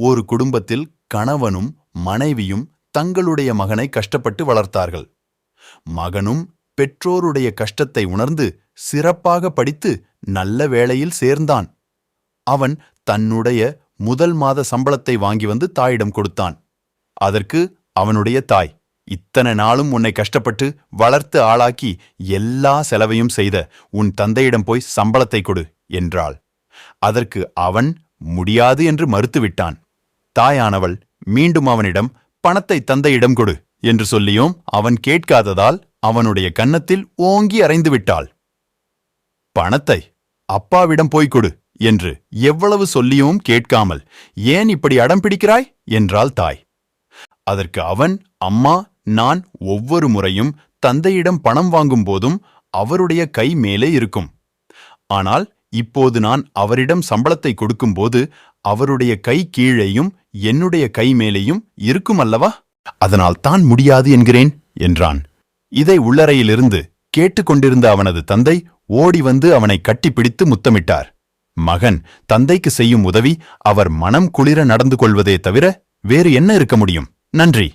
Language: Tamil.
ஒரு குடும்பத்தில் கணவனும் மனைவியும் தங்களுடைய மகனை கஷ்டப்பட்டு வளர்த்தார்கள். மகனும் பெற்றோருடைய கஷ்டத்தை உணர்ந்து சிறப்பாக படித்து நல்ல வேளையில் சேர்ந்தான். அவன் தன்னுடைய முதல் மாத சம்பளத்தை வாங்கி வந்து தாயிடம் கொடுத்தான். அதற்கு அவனுடைய தாய் இத்தனை நாளும் உன்னை கஷ்டப்பட்டு வளர்த்து ஆளாக்கி எல்லா செலவையும் செய்த உன் தந்தையிடம் போய் சம்பளத்தை கொடு என்றாள். அதற்கு அவன் முடியாது என்று மறுத்துவிட்டான். தாயானவள் மீண்டும் அவனிடம் பணத்தை தந்தையிடம் கொடு என்று சொல்லியும் அவன் கேட்காததால் அவனுடைய கன்னத்தில் ஓங்கி அறைந்து விட்டாள். பணத்தை அப்பாவிடம் போய்க் கொடு என்று எவ்வளவு சொல்லியும் கேட்காமல் ஏன் இப்படி அடம் பிடிக்கிறாய்? என்றாள் தாய். அதற்கு அவன் அம்மா நான் ஒவ்வொரு முறையும் தந்தையிடம் பணம் வாங்கும் போதும் அவருடைய கை மேலே இருக்கும். ஆனால் இப்போது நான் அவரிடம் சம்பளத்தை கொடுக்கும்போது அவருடைய கை கீழேயும் என்னுடைய கை மேலேயும் இருக்கும் அல்லவா அதனால் தான் முடியாது என்கிறேன் என்றான். இதை உள்ளறையிலிருந்து கேட்டுக்கொண்டிருந்த அவனது தந்தை ஓடி வந்து அவனை கட்டிப்பிடித்து முத்தமிட்டார். மகன் தந்தைக்கு செய்யும் உதவி அவர் மனம் குளிர நடந்து கொள்வதே தவிர வேறு என்ன இருக்க முடியும்? நன்றி.